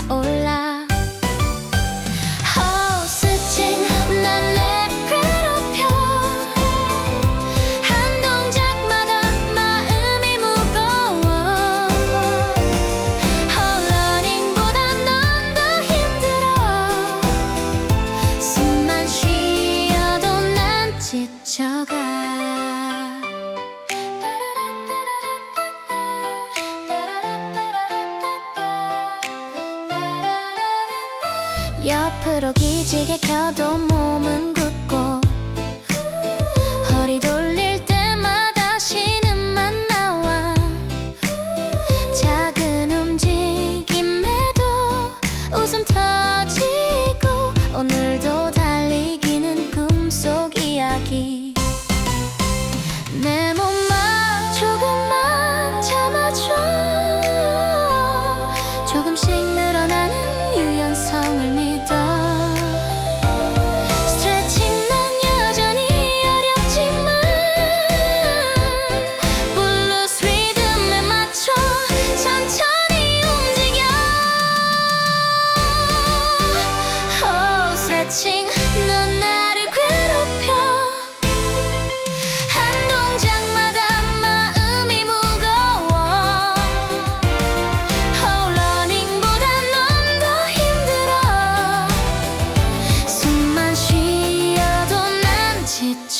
달아올라. Oh 스친 난내 괴롭혀. 한 동작마다 마음이 무거워. 홀러닝보다 넌 더 힘들어. 숨만 쉬어도 난 지쳐가 옆으로 기지개 켜도 몸은 굳고 허리 돌릴 때마다 신음만 나와 작은 움직임에도 웃음 터지고 오늘도 달리기는 꿈속 이야기 내 몸.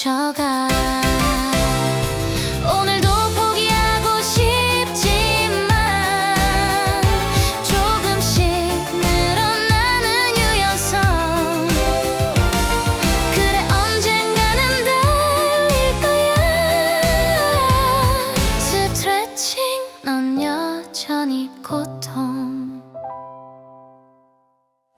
멈춰가. 오늘도 포기하고 싶지만 조금씩 늘어나는 유연성. 그래 언젠가는 달릴 거야. 스트레칭 넌 여전히 고통.